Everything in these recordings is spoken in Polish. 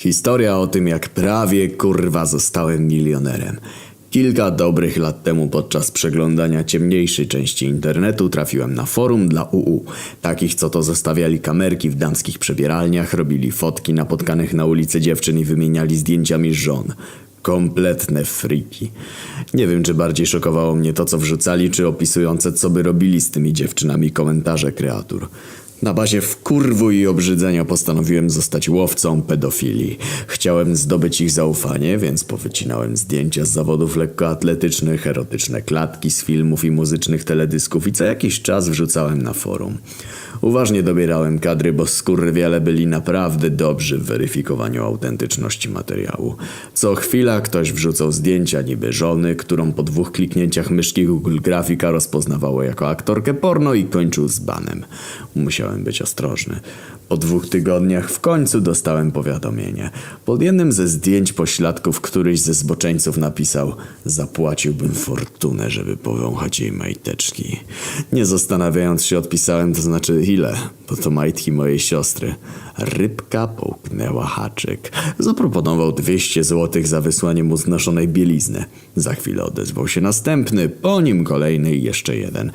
Historia o tym, jak prawie kurwa zostałem milionerem. Kilka dobrych lat temu podczas przeglądania ciemniejszej części internetu trafiłem na forum dla UU. Takich, co to zostawiali kamerki w damskich przebieralniach, robili fotki napotkanych na ulicy dziewczyn i wymieniali zdjęciami żon. Kompletne friki. Nie wiem, czy bardziej szokowało mnie to, co wrzucali, czy opisujące, co by robili z tymi dziewczynami komentarze kreatur. Na bazie wkurwu i obrzydzenia postanowiłem zostać łowcą pedofilii. Chciałem zdobyć ich zaufanie, więc powycinałem zdjęcia z zawodów lekkoatletycznych, erotyczne klatki z filmów i muzycznych teledysków i co jakiś czas wrzucałem na forum. Uważnie dobierałem kadry, bo skurwiele byli naprawdę dobrzy w weryfikowaniu autentyczności materiału. Co chwila ktoś wrzucał zdjęcia niby żony, którą po dwóch kliknięciach myszki Google Grafika rozpoznawało jako aktorkę porno i kończył z banem. Musiałem być ostrożny. Po dwóch tygodniach w końcu dostałem powiadomienie. Pod jednym ze zdjęć pośladków któryś ze zboczeńców napisał Zapłaciłbym fortunę, żeby powąchać jej majteczki. Nie zastanawiając się odpisałem, to znaczy ile, bo to majtki mojej siostry. Rybka połknęła haczyk. Zaproponował 200 złotych za wysłanie mu znoszonej bielizny. Za chwilę odezwał się następny, po nim kolejny i jeszcze jeden.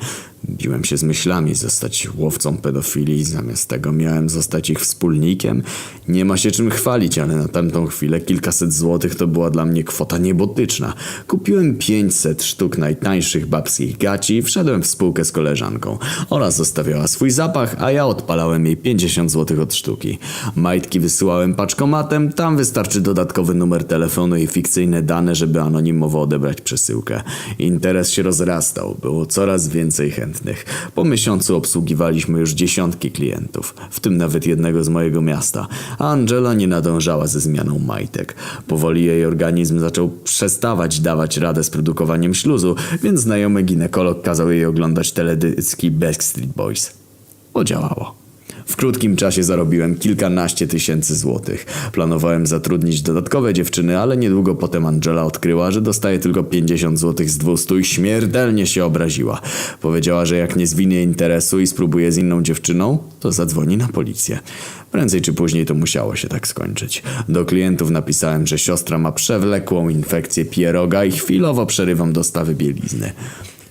Biłem się z myślami zostać łowcą pedofilii, zamiast tego miałem zostać ich wspólnikiem. Nie ma się czym chwalić, ale na tamtą chwilę kilkaset złotych to była dla mnie kwota niebotyczna. Kupiłem 500 sztuk najtańszych babskich gaci i wszedłem w spółkę z koleżanką. Ona zostawiała swój zapach, a ja odpalałem jej 50 złotych od sztuki. Majtki wysyłałem paczkomatem, tam wystarczy dodatkowy numer telefonu i fikcyjne dane, żeby anonimowo odebrać przesyłkę. Interes się rozrastał, było coraz więcej chętnych. Po miesiącu obsługiwaliśmy już dziesiątki klientów, w tym nawet jednego z mojego miasta, a Angela nie nadążała ze zmianą majtek. Powoli jej organizm zaczął przestawać dawać radę z produkowaniem śluzu, więc znajomy ginekolog kazał jej oglądać teledyski Backstreet Boys. Podziałało. W krótkim czasie zarobiłem kilkanaście tysięcy złotych. Planowałem zatrudnić dodatkowe dziewczyny, ale niedługo potem Angela odkryła, że dostaje tylko 50 złotych z 200 i śmiertelnie się obraziła. Powiedziała, że jak nie zwinie interesu i spróbuje z inną dziewczyną, to zadzwoni na policję. Prędzej czy później to musiało się tak skończyć. Do klientów napisałem, że siostra ma przewlekłą infekcję pieroga i chwilowo przerywam dostawy bielizny.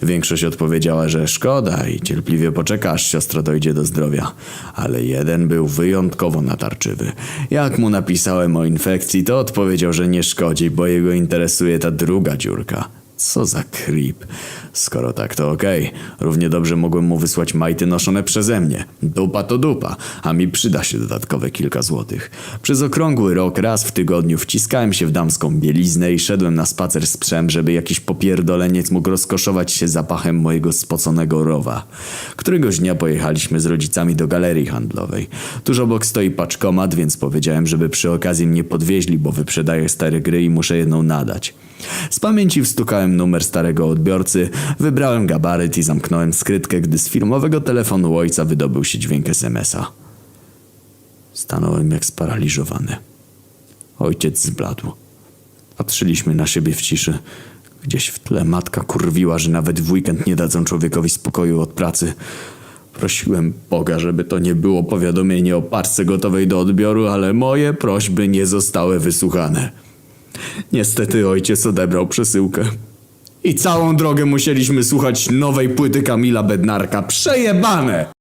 Większość odpowiedziała, że szkoda i cierpliwie poczeka, aż siostra dojdzie do zdrowia. Ale jeden był wyjątkowo natarczywy. Jak mu napisałem o infekcji, to odpowiedział, że nie szkodzi, bo jego interesuje ta druga dziurka. Co za creep. Skoro tak, to okej. Równie dobrze mogłem mu wysłać majty noszone przeze mnie. Dupa to dupa, a mi przyda się dodatkowe kilka złotych. Przez okrągły rok raz w tygodniu wciskałem się w damską bieliznę i szedłem na spacer z psem, żeby jakiś popierdoleniec mógł rozkoszować się zapachem mojego spoconego rowa. Któregoś dnia pojechaliśmy z rodzicami do galerii handlowej. Tuż obok stoi paczkomat, więc powiedziałem, żeby przy okazji mnie podwieźli, bo wyprzedaję stare gry i muszę jedną nadać. Z pamięci wstukałem numer starego odbiorcy, wybrałem gabaryt i zamknąłem skrytkę, gdy z firmowego telefonu ojca wydobył się dźwięk SMS-a. Stanąłem jak sparaliżowany. Ojciec zbladł. Patrzyliśmy na siebie w ciszy. Gdzieś w tle matka kurwiła, że nawet w weekend nie dadzą człowiekowi spokoju od pracy. Prosiłem Boga, żeby to nie było powiadomienie o paczce gotowej do odbioru, ale moje prośby nie zostały wysłuchane. Niestety ojciec odebrał przesyłkę. I całą drogę musieliśmy słuchać nowej płyty Kamila Bednarka. Przejebane!